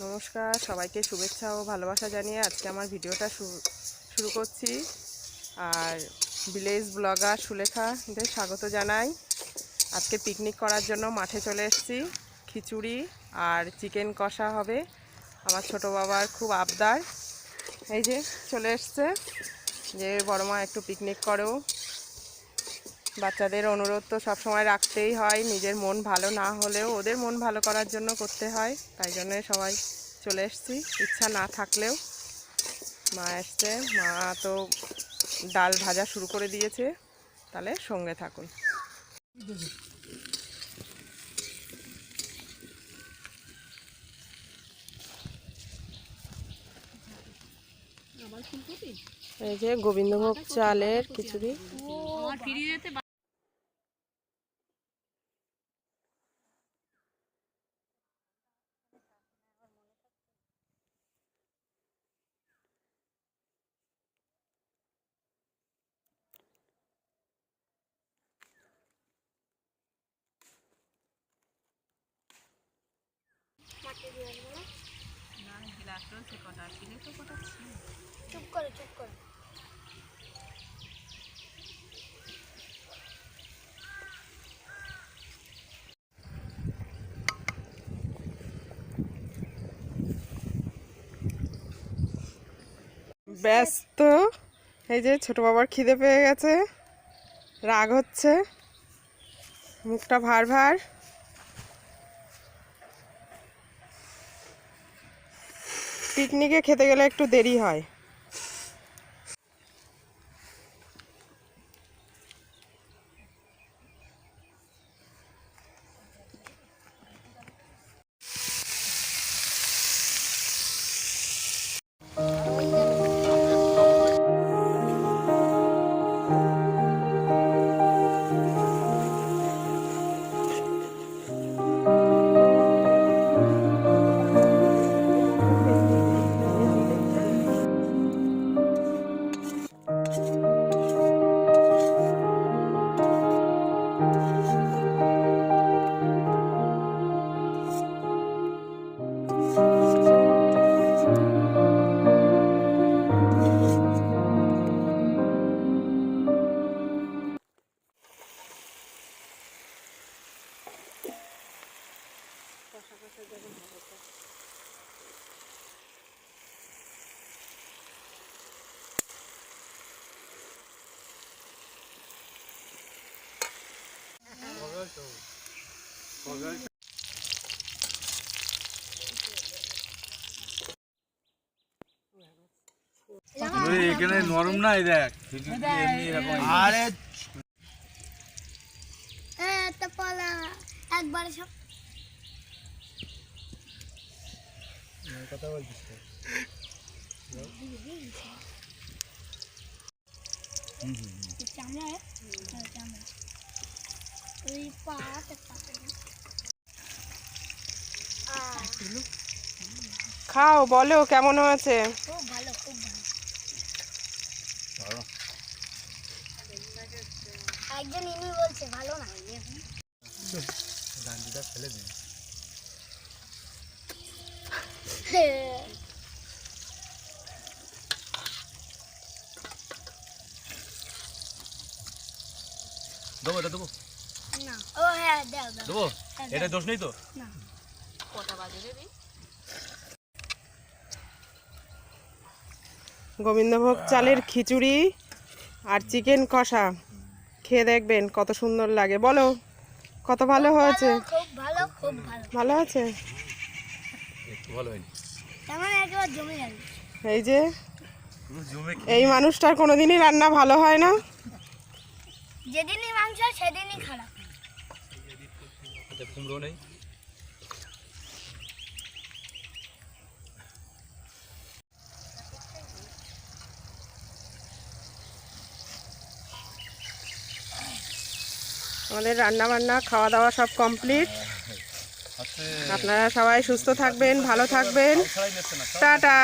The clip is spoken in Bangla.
নমস্কার, সবাইকে শুভেচ্ছা ও ভালোবাসা জানিয়ে আজকে আমার ভিডিওটা শুরু করছি। আর ভিলেজ ব্লগার সুলেখাদের স্বাগত জানাই। আজকে পিকনিক করার জন্য মাঠে চলে এসেছি। খিচুড়ি আর চিকেন কষা হবে। আমার ছোট বাবার খুব আবদার। এই যে চলে এসছে। যে বড় মা একটু পিকনিক করো। বাচ্চাদের অনুরোধ তো সবসময় রাখতেই হয় নিজের মন ভালো না হলেও ওদের মন ভালো করার জন্য করতে হয় তাই জন্য সবাই চলে এসেছি। ইচ্ছা না থাকলেও মা এসছে মা তো ডাল ভাজা শুরু করে দিয়েছে তাহলে সঙ্গে থাকুন। এই যে গোবিন্দভোগ চালের খিচুড়ি। চুপ করো চুপ করো। ব্যস্ত। এই যে ছোট বাবার খিদে পেয়ে গেছে। রাগ হচ্ছে। মুখটা ভার ভার। পিকনিকে খেতে গেলে একটু দেরি হয়। এখানে নরম না দেখ। আরে হ্যাঁ একটা পালা। একবারে সব। কথা বলছিস তো? চামড়া হ্যাঁ চামড়া। ওই খাও বলো কেমন হয়েছে? খুব ভালো খুব ভালো। একজন ইনি বলছে ভালো না। ডান্ডিটা ফেলে দিন দেবো এটা দেবো। না। ও হ্যাঁ দাও দাও। দেবো? এটা দোষ নেই তো? না। গোবিন্দভোগ চালের খিচুড়ি আর চিকেন কষা। খেয়ে দেখবেন কত সুন্দর লাগে। বলো কত ভালো হয়েছে? ভালো খুব ভালো ভালো। আছে এই যে এই মানুষটার কোনোদিনই রান্না ভালো হয় না। যেদিনই মাংস সেদিনই খারাপ। খেতে কুমড়ো নেই। আমাদের রান্না বান্না খাওয়া দাওয়া সব কমপ্লিট। আচ্ছা। আপনারা সবাই সুস্থ থাকবেন ভালো থাকবেন। টাটা।